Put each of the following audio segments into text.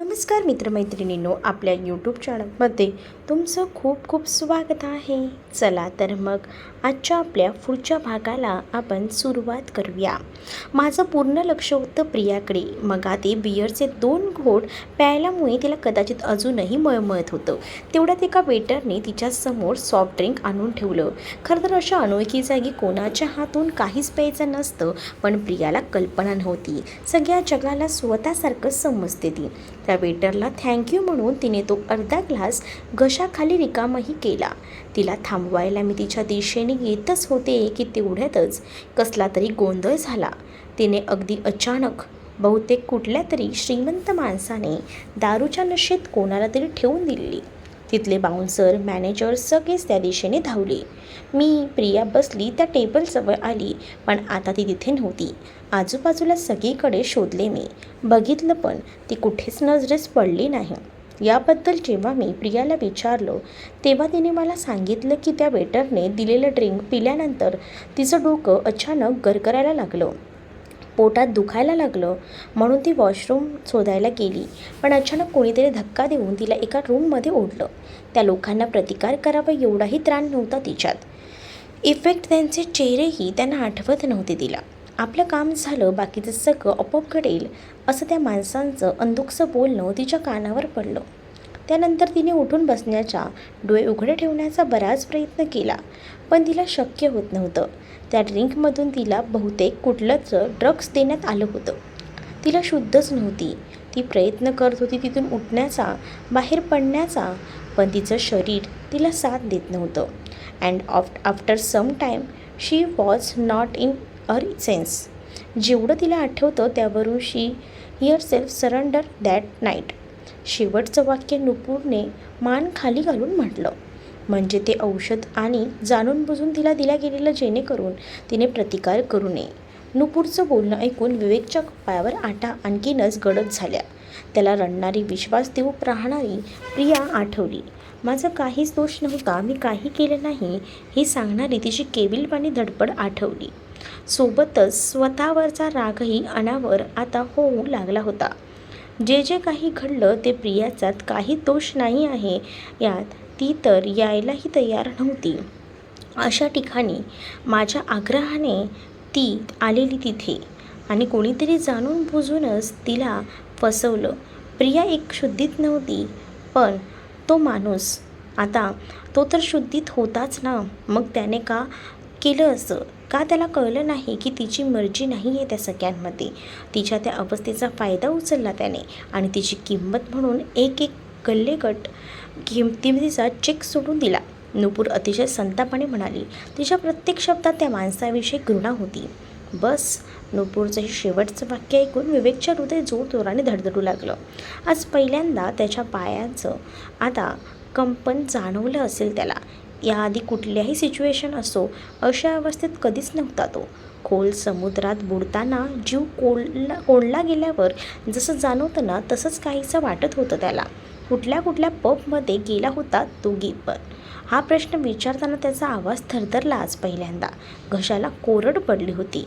नमस्कार मित्रमैत्रिणींनो आपल्या यूट्यूब चॅनलमध्ये तुमचं खूप खूप स्वागत आहे. चला तर मग आजच्या आपल्या पुढच्या भागाला आपण सुरुवात करूया. माझं पूर्ण लक्ष होतं प्रियाकडे. मग आधी बियरचे दोन घोट प्यायल्यामुळे तिला कदाचित अजूनही मळमळत होतं. तेवढ्यात एका वेटरने तिच्यासमोर सॉफ्ट ड्रिंक आणून ठेवलं. खरं तर अशा अनोळखी जागी कोणाच्या हातून काहीच प्यायचं नसतं पण प्रियाला कल्पना नव्हती. सगळ्या जगाला स्वतःसारखं समजते ती. त्या वेटरला थँक्यू म्हणून तिने तो अर्धा ग्लास घशाखाली रिकामही केला. तिला थांबवायला मी तिच्या दिशेने येतच होते की तेवढ्यातच कसला तरी गोंधळ झाला. तिने अगदी अचानक बहुतेक कुठल्या तरी श्रीमंत माणसाने दारूच्या नशेत कोणाला तरी ठेवून दिलेली. तिथले बाउन्सर मॅनेजर सगळेच त्या दिशेने धावले. मी प्रिया बसली त्या टेबलजवळ आली पण आता ती तिथे नव्हती. आजूबाजूला सगळीकडे शोधले मी. बघितलं पण ती कुठेच नजरेस पडली नाही. याबद्दल जेव्हा मी प्रियाला विचारलो तेव्हा तिने मला सांगितलं की त्या वेटरने दिलेलं ड्रिंक पिल्यानंतर तिचं डोकं अचानक गरगरायला लागलं. पोटात दुखायला लागलं म्हणून ती वॉशरूम शोधायला गेली पण अचानक कोणीतरी धक्का देऊन तिला एका रूममध्ये ओढलं. त्या लोकांना प्रतिकार करावा एवढाही त्राण नव्हता तिच्यात. इफेक्ट त्यांचे चेहरेही त्यांना आठवत नव्हते तिला. आपलं काम झालं बाकीचं सगळं आपोआप घडेल असं त्या माणसांचं अंदुकसं बोलणं तिच्या कानावर पडलं. त्यानंतर तिने उठून बसण्याचा डोळे उघडे ठेवण्याचा बराच प्रयत्न केला पण तिला शक्य होत नव्हतं. त्या ड्रिंकमधून तिला बहुतेक कुठलंच ड्रग्स देण्यात आलं होतं. तिला शुद्धच नव्हती. ती प्रयत्न करत होती तिथून उठण्याचा बाहेर पडण्याचा पण तिचं शरीर तिला साथ देत नव्हतं. And off after some time she was not in her sense जेवढं तिला आठवतं त्यावरून she herself surrender that night शेवटचं वाक्य नुपूरने मान खाली घालून म्हटलं. म्हणजे ते औषध आणि जाणून बुजून तिला दिल्या गेलेलं जेणेकरून तिने प्रतिकार करू नये. नुपूरचं बोलणं ऐकून विवेकच्या पायावर आटा आणखीनच गडद झाल्या. त्याला रडणारी विश्वास देऊ राहणारी प्रिया आठवली. माझं काहीच दोष नव्हता मी काही केलं नाही हे सांगणारी तिची केविलवाणी धडपड आठवली. सोबतच स्वतःवरचा रागही अनावर आता होऊ लागला होता. जे जे काही घडलं ते प्रियाचात काही दोष नाही आहे यात ती तर यायलाही तयार नव्हती. अशा ठिकाणी माझ्या आग्रहाने ती आलेली तिथे आणि कोणीतरी जाणून बुजूनच तिला फसवलं. प्रिया एक शुद्धीत नव्हती पण तो माणूस. आता तो तर शुद्धीत होताच ना. मग त्याने का केलं असं? का त्याला कळलं नाही की तिची मर्जी नाही आहे त्या सगळ्यांमध्ये तिच्या त्या अवस्थेचा फायदा उचलला त्याने आणि तिची किंमत म्हणून एक एक गल्लेगट किमतीचा चेक सोडून दिला. नुपूर अतिशय संतापाने म्हणाली तिच्या प्रत्येक शब्दात त्या माणसाविषयी घृणा होती. बस. नुपूरचं हे शेवटचं वाक्य ऐकून विवेकच्या हृदय जोर जोराने धडधडू लागलं. आज पहिल्यांदा त्याच्या पायाचं आता कंपन जाणवलं असेल त्याला. याआधी कुठल्याही सिच्युएशन असो अशा अवस्थेत कधीच नव्हता तो. खोल समुद्रात बुडताना जीव कोळला कोंडला गेल्यावर जसं जाणवतं ना तसंच काहीसं वाटत होतं त्याला. कुठल्या कुठल्या पबमध्ये गेला होता तो पण हा प्रश्न विचारताना त्याचा आवाज थरथरला आज पहिल्यांदा. घशाला कोरड पडली होती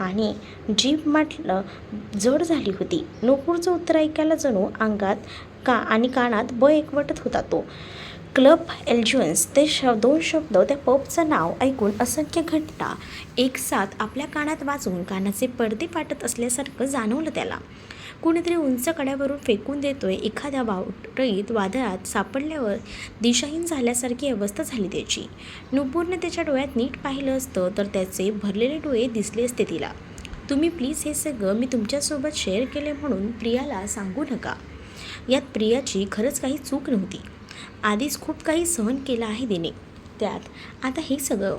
आणि जीभ म्हटलं जड झाली होती. नोकूरचं उत्तर ऐकायला जणू अंगात का आणि कानात ब एकवटत होता तो. क्लब एल्ज्युअन्स ते श दोन शब्द त्या पबचं नाव ऐकून असंख्य घटना एक साथ आपल्या कानात वाजून कानाचे पडदे पाटत असल्यासारखं जाणवलं त्याला. कुणीतरी उंच कड्यावरून फेकून देतोय. एखाद्या वावटळीत वादळात सापडल्यावर दिशाहीन झाल्यासारखी अवस्था झाली त्याची. नुपूरने त्याच्या डोळ्यात नीट पाहिलं असतं तर त्याचे भरलेले डोळे दिसले असते तिला. तुम्ही प्लीज हे सगळं मी तुमच्यासोबत शेअर केले म्हणून प्रियाला सांगू नका. यात प्रियाची खरंच काही चूक नव्हती. आधीच खूप काही सहन केलं आहे तिने. त्यात आता हे सगळं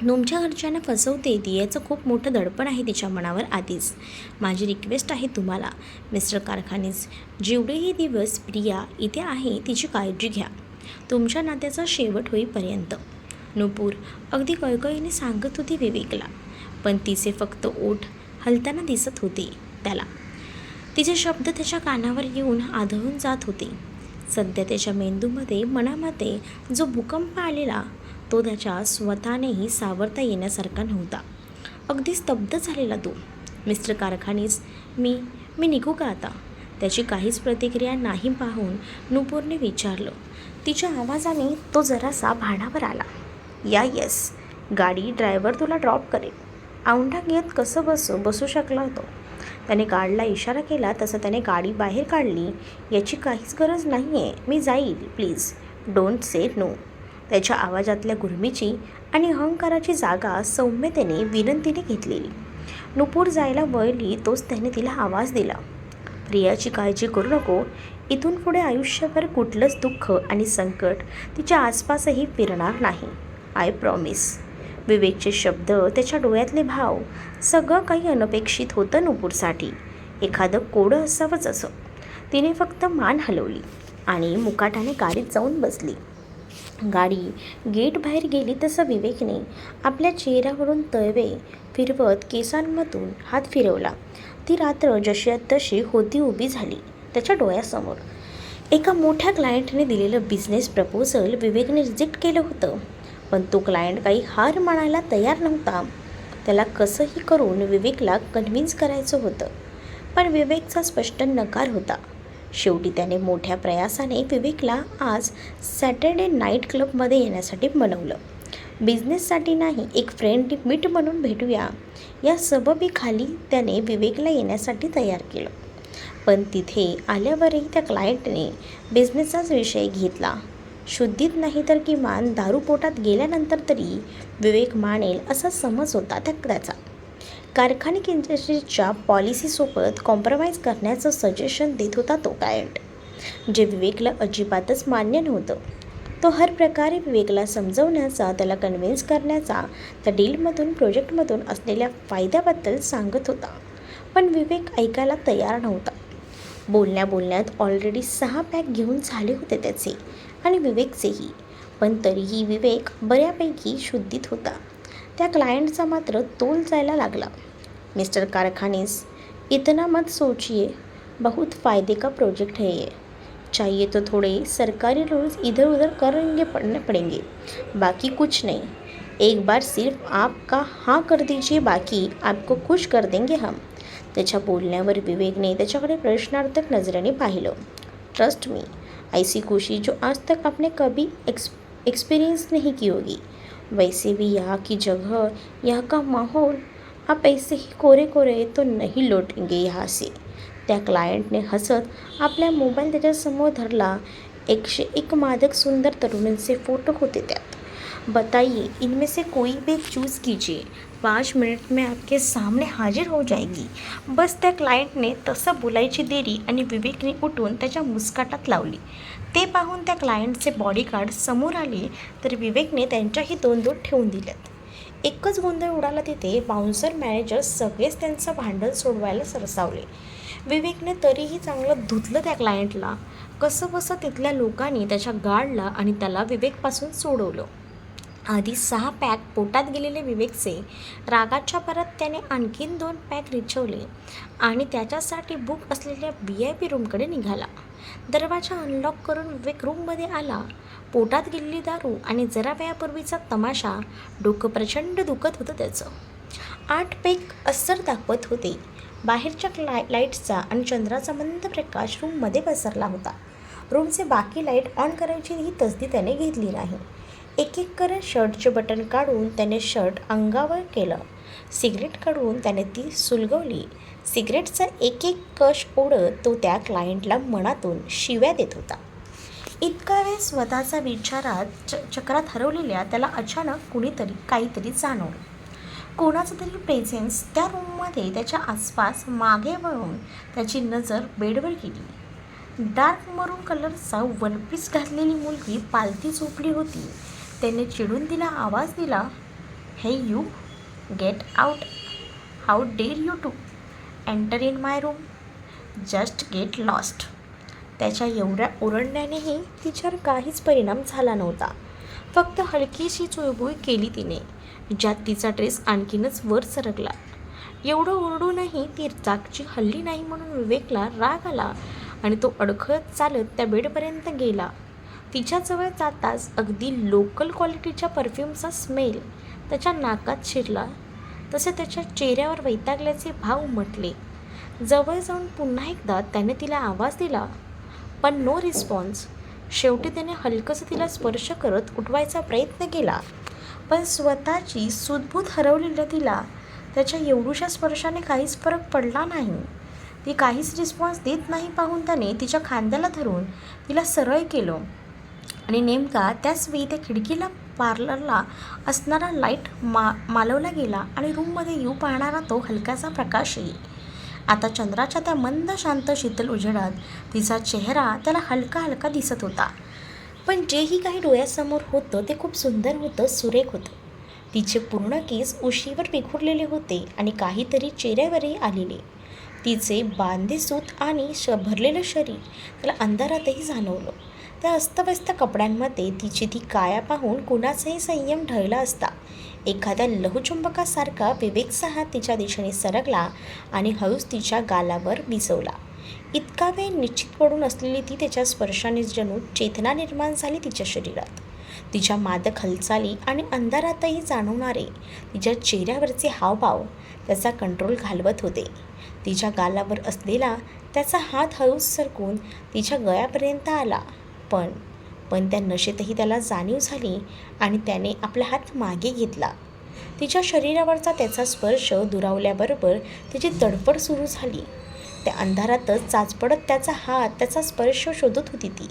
तुमच्या घरच्यांना फसवते ती याचं खूप मोठं दडपण आहे तिच्या मनावर आधीच. माझी रिक्वेस्ट आहे तुम्हाला. मिस्टर कारखानीस जेवढेही दिवस प्रिया इथे आहे तिची काळजी घ्या. तुमच्या नात्याचा शेवट होईपर्यंत. नुपूर अगदी कळकळीने सांगत होती विवेकला. पण तिचे फक्त ओठ हलताना दिसत होते त्याला. तिचे शब्द त्याच्या कानावर येऊन आदळून जात होते. सध्या त्याच्या मेंदूमध्ये मनामध्ये जो भूकंप आलेला तो त्याच्या स्वतःनेही सावरता येण्यासारखा नव्हता. अगदी स्तब्ध झालेला तो. मिस्टर कारखानीस मी मी निघू का आता? त्याची काहीच प्रतिक्रिया नाही पाहून नुपूरने विचारलं. तिच्या आवाजाने तो जरासा भाडावर आला. या येस गाडी ड्रायव्हर तुला ड्रॉप करेल. औंढा घेत कसं बसू बसू शकला तो? त्याने गाडला इशारा केला तसं त्याने गाडी बाहेर काढली. याची काहीच गरज नाही आहे मी जाईल प्लीज. Don't say no. त्याच्या आवाजातल्या गुरमीची आणि अहंकाराची जागा सौम्यतेने विनंतीने घेतलेली. नुपूर जायला वळली तोच त्याने तिला आवाज दिला. प्रियाची काळजी करू नको. इथून पुढे आयुष्यभर कुठलंच दुःख आणि संकट तिच्या आसपासही फिरणार नाही. आय प्रॉमिस विवेकचे शब्द त्याच्या डोळ्यातले भाव सगळं काही अनपेक्षित होतं नुपूरसाठी. एखादं कोडं असावंच असं. तिने फक्त मान हलवली आणि मुकाटाने गाडीत जाऊन बसली. गाडी गेट बाहेर गेली तसं विवेकने आपल्या चेहऱ्यावरून तळवे फिरवत केसांमधून हात फिरवला. ती रात्र जशी तशी होती उभी झाली त्याच्या डोळ्यासमोर. एका मोठ्या क्लायंटने दिलेलं बिझनेस प्रपोजल विवेकने रिजेक्ट केलं होतं. पण तो क्लायंट काही हार मानायला तयार नव्हता. त्याला कसंही करून विवेकला कन्व्हिन्स करायचं होतं. पण विवेकचा स्पष्ट नकार होता. शेवटी त्याने मोठ्या प्रयासाने विवेकला आज सॅटर्डे नाईट क्लबमध्ये येण्यासाठी बनवलं. बिझनेससाठी नाही एक फ्रेंड मीट म्हणून भेटूया. या सबबीखाली त्याने विवेकला येण्यासाठी तयार केलं. पण तिथे आल्यावरही त्या क्लायंटने बिझनेसचाच विषय घेतला. शुद्धीत नाही तर किमान दारू पोटात गेल्यानंतर तरी विवेक मानेल असा समज होता त्या त्याचा. कारखानिक इंडस्ट्रीजच्या पॉलिसीसोबत कॉम्प्रोमाइज करण्याचं सजेशन देत होता तो क्लायंट जे विवेकला अजिबातच मान्य नव्हतं. तो हर प्रकारे विवेकला समजवण्याचा त्याला कन्व्हिन्स करण्याचा त्या डीलमधून प्रोजेक्टमधून असलेल्या फायद्याबद्दल सांगत होता. पण विवेक ऐकायला तयार नव्हता. बोलण्या बोलण्यात ऑलरेडी सहा पॅक घेऊन झाले होते त्याचे आणि विवेकचेही. पण तरीही विवेक बऱ्यापैकी शुद्धीत होता. त्या क्लायंटचा मात्र तोल जायला लागला. मिस्टर कारखानीस इतना मत सोचिए बहुत फ़ायदे का प्रोजेक्ट है ये. चाहिए तो थोड़े सरकारी रूल्स इधर उधर करेंगे पड़ने पड़ेंगे बाकी कुछ नहीं. एक बार सिर्फ आपका हाँ कर दीजिए बाकी आपको खुश कर देंगे हम. त्याच्या बोलण्यावर विवेकने त्याच्याकडे प्रश्नार्थक नजरेने पाहिलं. ट्रस्ट मी ऐसी खुशी जो आज तक आपने कभी एक्स एक्सपीरियंस नहीं की होगी. वैसे भी यहाँ की जगह यहाँ का माहौल आप ऐसे ही कोरे कोरे तो नहीं लौटेंगे यहाँ से। त्या क्लायंटने हसत आपल्या मोबाईल त्याच्यासमोर धरला. एकशे एक मादक सुंदर तरुणींचे फोटो होते त्यात. बताइए इनमें से कोई भी चूज़ कीजिए. पाच मिनिट में आपके सामने हाजिर हो जाएगी। बस त्या क्लायंटने तसं बोलायची देरी आणि विवेकने उठून त्याच्या मुस्काटात लावली. ते पाहून त्या क्लायंटचे बॉडीगार्ड समोर आले तर विवेकने त्यांच्याही दोन दोन ठेवून दिल्यात एकच गोंधळ उडाला तिथे बाउन्सर मॅनेजर सगळेच त्यांचं भांडण सोडवायला सरसावले. विवेकने तरीही चांगलं धुतलं त्या क्लायंटला कसं बसं तिथल्या लोकांनी त्याच्या गार्डला आणि त्याला विवेकपासून सोडवलं. आधी सहा पॅक पोटात गेलेले विवेकचे रागाच्या परत त्याने आणखीन दोन पॅक रिचवले आणि त्याच्यासाठी बुक असलेल्या व्ही आय पी रूमकडे निघाला. दरवाजा अनलॉक करून विवेक रूममध्ये आला. पोटात गेलेली दारू आणि जरा वेळापूर्वीचा तमाशा डोकं प्रचंड दुखत होतं त्याचं. आठ पॅक अस्सर दाखवत होते. बाहेरच्या लाय लाईट्सचा आणि चंद्राचा मंद प्रकाश रूममध्ये पसरला होता. रूमचे बाकी लाइट ऑन करायची ही तसदी त्याने घेतली नाही. एक एक करत शर्टचे बटन काढून त्याने शर्ट अंगावर केलं. सिगरेट काढून त्याने ती सुलगवली. सिगरेटचा एक एक कश ओढत तो त्या क्लायंटला मनातून शिव्या देत होता. इतका वेळ स्वतःचा विचारात च चक्रात हरवलेल्या त्याला अचानक कुणीतरी काहीतरी जाणवलं. कोणाचं तरी प्रेझेन्स त्या रूममध्ये त्याच्या आसपास मागे वळून त्याची नजर बेडवर गेली. डार्क मरून कलरचा वनपीस घातलेली मुलगी पालती झोपली होती. त्याने चिडून तिला आवाज दिला hey you get out how dare you to enter in my room just get lost त्याच्या एवढ्या ओरडण्यानेही तिच्यावर काहीच परिणाम झाला नव्हता. फक्त हलकीशी चुळबुळ केली तिने ज्यात तिचा ड्रेस आणखीनच वर सरकला. एवढं ओरडूनही ती जागची हल्ली नाही म्हणून विवेकला राग आला आणि तो अडखळत चालत त्या बेडपर्यंत गेला. तिच्याजवळ जाताच अगदी लोकल क्वालिटीच्या परफ्यूमचा स्मेल त्याच्या नाकात शिरला. तसे त्याच्या चेहऱ्यावर वैतागल्याचे भाव म्हटले जवळ जाऊन पुन्हा एकदा त्याने तिला आवाज दिला. पण नो रिस्पॉन्स शेवटी त्याने हलकंसं तिला स्पर्श करत उठवायचा प्रयत्न केला. पण स्वतःची सुदबूत हरवलेल्या तिला त्याच्या एवढूशा स्पर्शाने काहीच फरक पडला नाही. ती काहीच रिस्पॉन्स देत नाही पाहून त्याने तिच्या खांद्याला धरून तिला सरळ केलं. आणि नेमका त्याच वेळी त्या खिडकीला पार्लरला असणारा लाइट मा मालवला गेला आणि रूममध्ये येऊ पाहणारा तो हलकासा प्रकाशही आता चंद्राच्या त्या मंद शांत शीतल उजेडात तिचा चेहरा त्याला हलका हलका दिसत होता. पण जेही काही डोळ्यासमोर होतं ते खूप सुंदर होतं सुरेख होतं. तिचे पूर्ण केस उशीवर विखुरलेले होते आणि काहीतरी चेहऱ्यावरही आलेले. तिचे बांधेसूत आणि श भरलेलं शरीर त्याला अंधारातही जाणवलं. त्या अस्तव्यस्त कपड्यांमध्ये तिची ती काया पाहून कुणाचाही संयम ढळला असता. एखाद्या लघुचुंबकासारखा विवेकचा तिच्या दिशेने सरकला आणि हळूच तिच्या गालावर विजवला इतका वेळ निश्चित पडून असलेली ती त्याच्या स्पर्शाने जणू चेतना निर्माण झाली तिच्या शरीरात. तिच्या मादक हालचाली आणि अंधारातही जाणवणारे तिच्या चेहऱ्यावरचे हावभाव त्याचा कंट्रोल घालवत होते. तिच्या गालावर असलेला त्याचा हात हळूच सरकून तिच्या गळ्यापर्यंत आला. पण पण त्या नशेतही त्याला जाणीव झाली आणि त्याने आपला हात मागे घेतला. तिच्या शरीरावरचा त्याचा स्पर्श दुरावल्याबरोबर तिची तडफड सुरू झाली. त्या अंधारातच चाचपडत त्याचा हात त्याचा स्पर्श शोधत होती ती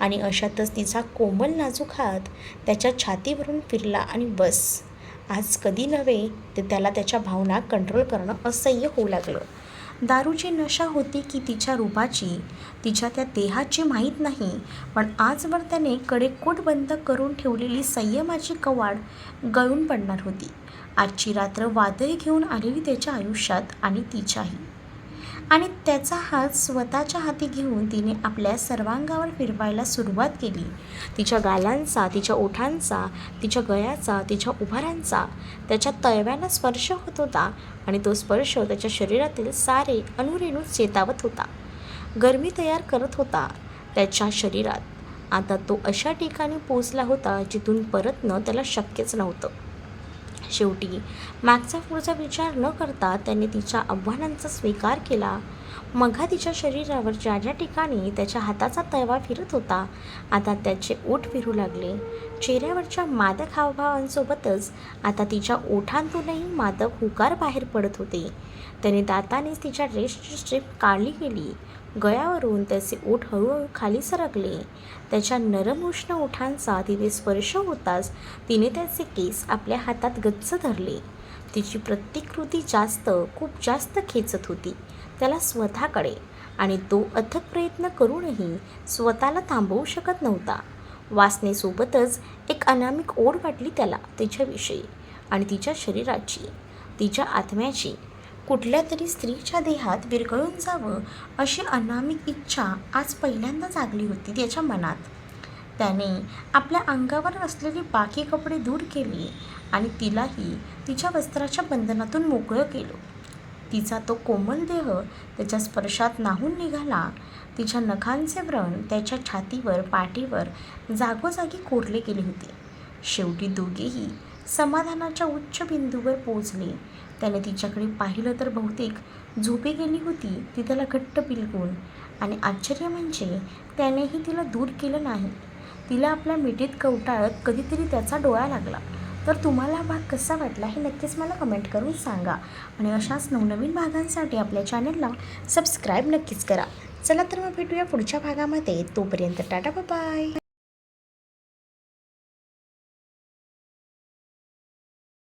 आणि अशातच तिचा कोमल नाजूक हात त्याच्या छातीवरून फिरला आणि बस. आज कधी नव्हे ते त्याला त्याच्या भावना कंट्रोल करणं असह्य होऊ लागलं. दारूची नशा होती की तिच्या रूपाची? तिच्या त्या देहाची माहीत नाही. पण आजवर त्याने कडेकोट बंद करून ठेवलेली संयमाची कवाड गळून पडणार होती. आजची रात्र वादळी घेऊन आलेली त्याच्या आयुष्यात आणि तिच्याही. आणि त्याचा हात स्वतःच्या हाती घेऊन तिने आपल्या सर्वांगावर फिरवायला सुरुवात केली. तिच्या गालांचा तिच्या ओठांचा तिच्या गळ्याचा तिच्या उभारांचा त्याच्या तळव्याला स्पर्श होत होता आणि तो स्पर्श त्याच्या शरीरातील सारे अणुरेणू चेतावत होता. गरमी तयार करत होता त्याच्या शरीरात. आता तो अशा ठिकाणी पोचला होता जिथून परतणं त्याला शक्यच नव्हतं. शेवटी. मागचा पुढचा विचार न करता त्याने तिच्या आव्हानांचा स्वीकार केला. मघा तिच्या शरीरावर ज्या ज्या ठिकाणी त्याच्या हाताचा तळवा फिरत होता आता त्याचे ओठ फिरू लागले. चेहऱ्यावरच्या मादक हावभावांसोबतच आता तिच्या ओठांतूनही मादक हुकार बाहेर पडत होते. त्याने दातानेच तिच्या ड्रेसची स्ट्रीप काढली गेली. गळ्यावरून त्याचे ओठ हळूहळू खाली सरकले. त्याच्या नरम उष्ण ओठांचा तिथे स्पर्श होताच तिने त्याचे केस आपल्या हातात गच्च धरले. तिची प्रत्येक कृती जास्त खूप जास्त खेचत होती. त्याला स्वतःकडे आणि तो अथक प्रयत्न करूनही स्वतःला थांबवू शकत नव्हता. वासनेसोबतच एक अनामिक ओढ वाटली त्याला तिच्याविषयी आणि तिच्या शरीराची तिच्या आत्म्याची. कुठल्या तरी स्त्रीच्या देहात विरघळून जावं अशी अनामिक इच्छा आज पहिल्यांदा जागली होती त्याच्या मनात. त्याने आपल्या अंगावर असलेले बाकी कपडे दूर केले आणि तिलाही तिच्या वस्त्राच्या बंधनातून मोकळं केलं. तिचा तो कोमल देह त्याच्या स्पर्शात नाहून निघाला. तिच्या नखांचे व्रण त्याच्या छातीवर पाठीवर जागोजागी कोरले गेले होते. शेवटी दोघेही समाधानाच्या उच्च बिंदूवर पोचले त्याने तिच्याकडे पाहिलं तर बहुतेक झोपे गेली होती ती त्याला घट्ट पिलकून. आणि आश्चर्य म्हणजे त्यानेही तिला दूर केलं नाही. तिला आपल्या मिठीत कवटाळत कधीतरी त्याचा डोळा लागला. तर तुम्हाला हा भाग कसा वाटला हे नक्कीच मला कमेंट करून सांगा. आणि अशाच नवनवीन भागांसाठी आपल्या चॅनलला सबस्क्राईब नक्कीच करा. चला तर मग भेटूया पुढच्या भागामध्ये. तोपर्यंत टाटा बाय